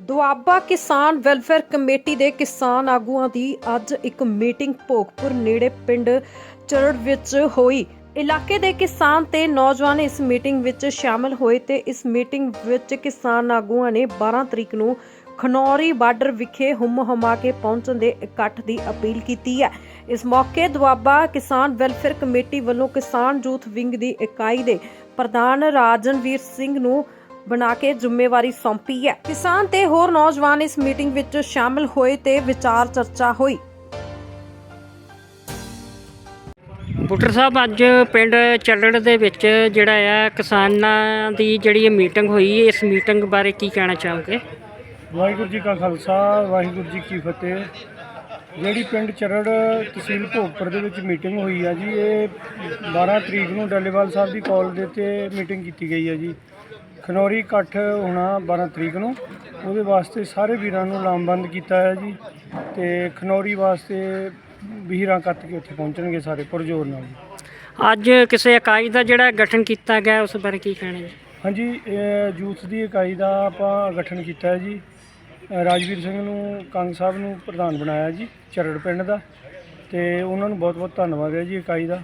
ਦੁਆਬਾ ਕਿਸਾਨ welfare committee ਦੇ ਕਿਸਾਨ ਆਗੂਆਂ ਦੀ ਅੱਜ ਇੱਕ ਮੀਟਿੰਗ ਭੋਗਪੁਰ ਨੇੜੇ ਪਿੰਡ ਚਰੜ ਵਿੱਚ ਹੋਈ। ਇਲਾਕੇ ਦੇ ਕਿਸਾਨ ਤੇ ਨੌਜਵਾਨ ਇਸ ਮੀਟਿੰਗ ਵਿੱਚ ਸ਼ਾਮਲ ਹੋਏ ਤੇ ਇਸ ਮੀਟਿੰਗ ਵਿੱਚ ਕਿਸਾਨ ਆਗੂਆਂ ਨੇ 12 ਤਰੀਕ ਨੂੰ ਖਨੌਰੀ ਬਾਰਡਰ ਵਿਖੇ ਹੁਮ ਹਮਾ ਕੇ ਪਹੁੰਚਣ ਦੇ ਇਕੱਠ ਦੀ ਅਪੀਲ ਕੀਤੀ ਹੈ। ਇਸ ਮੌਕੇ ਦੁਆਬਾ ਕਿਸਾਨ ਵੈਲਫੇਅਰ ਕਮੇਟੀ ਵੱਲੋਂ ਕਿਸਾਨ ਯੂਥ ਵਿੰਗ ਦੀ ਇਕਾਈ ਦੇ ਪ੍ਰਧਾਨ ਰਾਜਨਵੀਰ ਸਿੰਘ ਨੂੰ ਬਣਾ ਕੇ ਜ਼ਿੰਮੇਵਾਰੀ ਸੌਂਪੀ ਹੈ। ਕਿਸਾਨ ਤੇ ਹੋਰ ਨੌਜਵਾਨ ਇਸ ਮੀਟਿੰਗ ਵਿੱਚ ਸ਼ਾਮਲ ਹੋਏ ਤੇ ਵਿਚਾਰ ਚਰਚਾ ਹੋਈ। ਬੁੱਟਰ ਸਾਹਿਬ ਅੱਜ ਪਿੰਡ ਚੱਲੜ ਦੇ ਵਿੱਚ ਜਿਹੜਾ ਆ ਕਿਸਾਨਾਂ ਦੀ ਜਿਹੜੀ ਇਹ ਮੀਟਿੰਗ ਹੋਈ ਇਸ ਮੀਟਿੰਗ ਬਾਰੇ ਕੀ ਕਹਿਣਾ ਚਾਹੋਗੇ? ਵਾਹਿਗੁਰੂ ਜੀ ਕਾ ਖਾਲਸਾ ਵਾਹਿਗੁਰੂ ਜੀ ਕੀ ਫਤਿਹ। ਜਿਹੜੀ ਪਿੰਡ ਚਰੜ ਤਹਿਸੀਲ ਭੋਗਪੁਰ ਦੇ ਵਿੱਚ ਮੀਟਿੰਗ ਹੋਈ ਆ ਜੀ ਇਹ 12 ਤਰੀਕ ਨੂੰ ਡੱਲੇਵਾਲ ਸਾਹਿਬ ਦੀ ਕਾਲ ਦੇ ਤੇ ਮੀਟਿੰਗ ਕੀਤੀ ਗਈ ਹੈ ਜੀ। ਖਨੌਰੀ ਇਕੱਠ ਹੋਣਾ 12 ਤਰੀਕ ਨੂੰ। ਉਹਦੇ ਵਾਸਤੇ ਸਾਰੇ ਵੀਰਾਂ ਨੂੰ ਲਾਮਬੰਦ ਕੀਤਾ ਹੈ ਜੀ ਤੇ ਖਨੌਰੀ ਵਾਸਤੇ ਵੀਰਾਂ ਕੱਤ ਕੇ ਉੱਥੇ ਪਹੁੰਚਣਗੇ ਸਾਰੇ ਪੁਰਜੋਰ ਨਾਲ ਜੀ। ਅੱਜ ਕਿਸੇ ਇਕਾਈ ਦਾ ਜਿਹੜਾ ਗਠਨ ਕੀਤਾ ਗਿਆ ਉਸ ਬਾਰੇ ਕੀ ਕਹਿਣਾ ਜੀ? ਹਾਂਜੀ ਯੂਥ ਦੀ ਇਕਾਈ ਦਾ ਆਪਾਂ ਗਠਨ ਕੀਤਾ ਹੈ ਜੀ। ਰਾਜਵੀਰ ਸਿੰਘ ਨੂੰ ਕੰਗ ਸਾਹਿਬ ਨੂੰ ਪ੍ਰਧਾਨ ਬਣਾਇਆ ਜੀ ਚਰੜ ਪਿੰਡ ਦਾ। ਤੇ ਉਹਨਾਂ ਨੂੰ ਬਹੁਤ ਬਹੁਤ ਧੰਨਵਾਦ ਹੈ ਜੀ ਇਕਾਈ ਦਾ।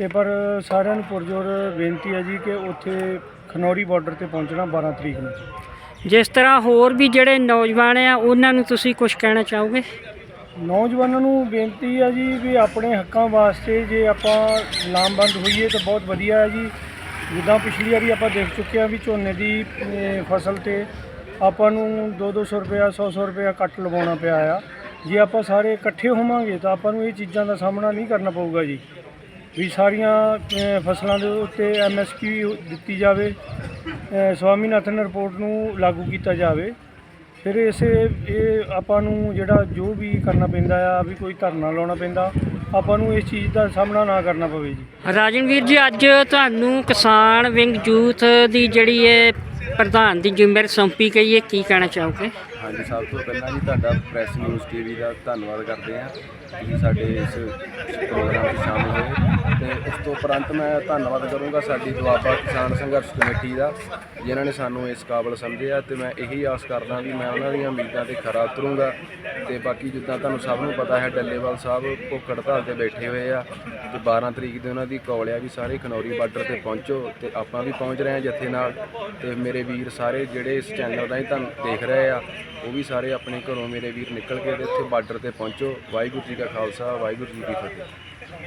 ਤੇ ਪਰ ਸਾਰਿਆਂ ਨੂੰ ਪੁਰਜੋਰ ਬੇਨਤੀ ਹੈ ਜੀ ਕਿ ਉੱਥੇ ਖਨੌਰੀ ਬਾਰਡਰ ਤੇ ਪਹੁੰਚਣਾ 12 ਤਰੀਕ ਨੂੰ। ਜਿਸ ਤਰ੍ਹਾਂ ਹੋਰ ਵੀ ਜਿਹੜੇ ਨੌਜਵਾਨ ਆ ਉਹਨਾਂ ਨੂੰ ਤੁਸੀਂ ਕੁਝ ਕਹਿਣਾ ਚਾਹੋਗੇ? ਨੌਜਵਾਨਾਂ ਨੂੰ ਬੇਨਤੀ ਹੈ ਜੀ ਵੀ ਆਪਣੇ ਹੱਕਾਂ ਵਾਸਤੇ ਜੇ ਆਪਾਂ ਲਾਮਬੰਦ ਹੋਈਏ ਤਾਂ ਬਹੁਤ ਵਧੀਆ ਹੈ ਜੀ। ਜਿੱਦਾਂ ਪਿਛਲੀ ਵਾਰੀ ਆਪਾਂ ਦੇਖ ਚੁੱਕੇ ਹਾਂ ਵੀ ਝੋਨੇ ਦੀ ਫਸਲ ਤੇ ਆਪਾਂ ਨੂੰ 2-200 ਰੁਪਇਆ 100-100 ਰੁਪਇਆ ਕੱਟ ਲਗਾਉਣਾ ਪਿਆ ਆ। ਜੇ ਆਪਾਂ ਸਾਰੇ ਇਕੱਠੇ ਹੋਵਾਂਗੇ ਤਾਂ ਆਪਾਂ ਨੂੰ ਇਹ ਚੀਜ਼ਾਂ ਦਾ ਸਾਹਮਣਾ ਨਹੀਂ ਕਰਨਾ ਪਊਗਾ ਜੀ। ਵੀ ਸਾਰੀਆਂ ਅਹ, ਫਸਲਾਂ ਦੇ ਉੱਤੇ ਐਮਐਸਪੀ ਦਿੱਤੀ ਜਾਵੇ ਅਹ, ਸਵਾਮੀਨਾਥਨ ਰਿਪੋਰਟ ਨੂੰ ਲਾਗੂ ਕੀਤਾ ਜਾਵੇ। ਫਿਰ ਇਸੇ ਇਹ ਆਪਾਂ ਨੂੰ ਜਿਹੜਾ ਜੋ ਵੀ ਕਰਨਾ ਪੈਂਦਾ ਆ ਵੀ ਕੋਈ ਧਰਨਾ ਲਾਉਣਾ ਪੈਂਦਾ ਆਪਾਂ ਨੂੰ ਇਸ ਚੀਜ਼ ਦਾ ਸਾਹਮਣਾ ਨਾ ਕਰਨਾ ਪਵੇ ਜੀ। ਰਾਜਨਵੀਰ ਜੀ ਅੱਜ ਤੁਹਾਨੂੰ ਕਿਸਾਨ ਵਿੰਗ ਯੂਥ ਦੀ ਜਿਹੜੀ ਹੈ ਪ੍ਰਧਾਨ ਦੀ ਜ਼ਿੰਮੇਵਾਰੀ ਸੌਂਪੀ ਗਈ ਹੈ ਕੀ ਕਹਿਣਾ ਚਾਹੋਗੇ? ਹਾਂਜੀ, ਸਭ ਤੋਂ ਪਹਿਲਾਂ ਜੀ ਤੁਹਾਡਾ ਪ੍ਰੈਸ ਨਿਊਜ਼ ਟੀਵੀ ਦਾ ਧੰਨਵਾਦ ਕਰਦੇ ਹਾਂ। ਤੁਸੀਂ ਸਾਡੇ ਇਸ ਪ੍ਰੋਗਰਾਮ ਵਿੱਚ ਸ਼ਾਮਲ ਹੋਏ। ਤੇ ਉਸ ਤੋਂ ਉਪਰੰਤ ਮੈਂ ਧੰਨਵਾਦ ਕਰੂੰਗਾ ਸਾਡੀ ਦੁਆਬਾ ਕਿਸਾਨ ਸੰਘਰਸ਼ ਕਮੇਟੀ ਦਾ, ਜਿਨ੍ਹਾਂ ਨੇ ਸਾਨੂੰ ਇਸ ਕਾਬਲ ਸਮਝਿਆ। ਤੇ ਮੈਂ ਇਹੀ ਆਸ ਕਰਦਾ ਵੀ ਮੈਂ ਉਹਨਾਂ ਦੀਆਂ ਉਮੀਦਾਂ ਤੇ ਖਰਾ ਉਤਰੂੰਗਾ। ਤੇ ਬਾਕੀ ਜਿੱਦਾਂ ਤੁਹਾਨੂੰ ਸਭ ਨੂੰ ਪਤਾ ਹੈ, ਡੱਲੇਵਾਲ ਸਾਹਿਬ ਭੁੱਖ ਹੜਤਾਲ ਤੇ ਬੈਠੇ ਹੋਏ ਆ। ਤੇ 12 ਤਰੀਕ ਦੇ ਉਹਨਾਂ ਦੀ ਕਾਲ ਆ ਵੀ ਸਾਰੇ ਖਨੌਰੀ ਬਾਰਡਰ ਤੇ ਪਹੁੰਚੋ ਤੇ ਆਪਾਂ ਵੀ ਪਹੁੰਚ ਰਹੇ ਹਾਂ ਜਥੇ ਨਾਲ। ਤੇ ਮੇਰੇ ਵੀਰ ਸਾਰੇ ਜਿਹੜੇ ਇਸ ਚੈਨਲ ਰਾਹੀਂ ਤੁਹਾਨੂੰ ਦੇਖ ਰਹੇ ਆ ਉਹ ਵੀ ਸਾਰੇ ਆਪਣੇ ਘਰੋਂ ਮੇਰੇ ਵੀਰ ਨਿਕਲ ਕੇ ਤੇ ਇੱਥੇ ਬਾਰਡਰ ਤੇ ਪਹੁੰਚੋ। ਵਾਹਿਗੁਰੂ ਜੀ ਕਾ ਖਾਲਸਾ, ਵਾਹਿਗੁਰੂ ਜੀ ਕੀ ਫਤਿਹ।